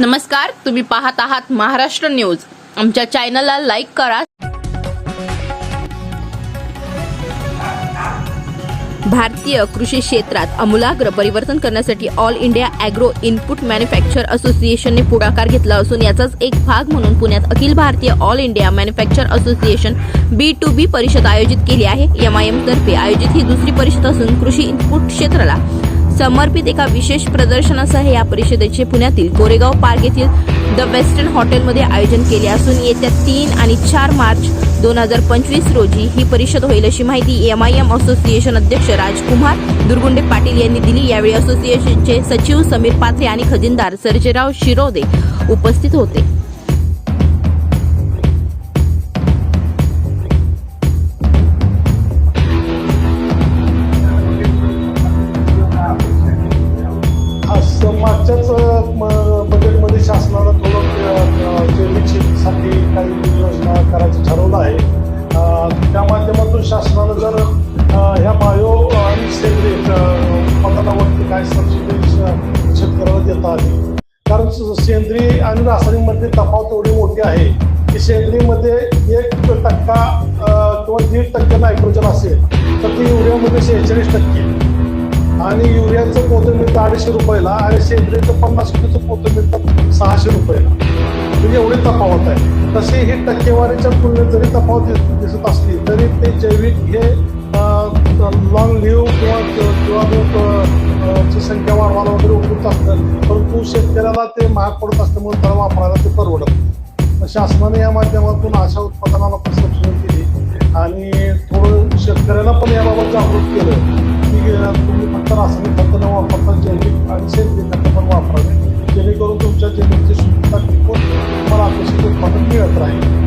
नमस्कार तुम्ही पाहत आहात महाराष्ट्र न्यूज. आमच्या चॅनलला लाईक करा. भारतीय कृषी क्षेत्रात आमूलाग्र परिवर्तन करण्यासाठी all India agro input manufacture असोसिएशनने पुढाकार घेतला असून याचाच एक भाग म्हणून पुण्यात Akhil Bharatiya all India manufacture association B to B परिषद आयोजित केली आहे. एम आय एम तर्फे आयोजित ही दुसरी परिषद असून कृषी इनपुट क्षेत्राला समर्पित एका विशेष प्रदर्शनासह या परिषदेचे पुण्यातील कोरेगाव पार्क येथील द वेस्टर्न हॉटेलमध्ये आयोजन केले असून येत्या तीन आणि चार मार्च दोन हजार पंचवीस रोजी ही परिषद होईल अशी माहिती एम आय एम असोसिएशन अध्यक्ष राजकुमार दुर्गुंडे पाटील यांनी दिली. यावेळी असोसिएशनचे सचिव समीर पाथरे आणि खजिनदार सर्जेराव शिरोदे उपस्थित होते. मागच्याच म- बजेटमध्ये शासनानं थोडं जैविक शेतीसाठी काही योजना करायचं ठरवलं आहे त्या माध्यमातून शासनानं जर ह्या बायो आणि सेंद्रिय पदार्थावरती काय सबसिडी शेतकऱ्याला देता आली. कारण सेंद्रिय आणि रासायनिकमध्ये तफावत एवढी मोठी आहे की सेंद्रियमध्ये एक टक्का किंवा दीड टक्के नायट्रोजन असेल तर ती युरियामध्ये शेहेचाळीस टक्के. अडीचशे रुपयाला आणि सेंद्रियचं पन्नास किलोचं पोतं मिळतं सहाशे रुपयाला. म्हणजे एवढी तफावत आहे. तशी ही टक्केवारीच्या तुलनेत जरी तफावत दिसत असली तरी ते जैविक हे लॉंग लिव्ह किंवा किंवा ची संख्या वाढवायला वगैरे उपयुक्त असतं. परंतु शेतकऱ्याला ते महाग पडत असल्यामुळे त्याला वापरायला ते परवडत शासनाने या माध्यमातून अशा उत्पादनाला पण सबसिडी केली आणि थोडं शेतकऱ्याला पण याबाबत जागृत केलं. की अ, तुम्ही फक्त रासायनिक खतं न वापरता जैविक आणि सेंद्रिय खतं पण वापरावे जेणेकरून तुमच्या जमिनीची सुपीकता टिकून तुम्हाला अपेक्षित उत्पादन मिळत राहील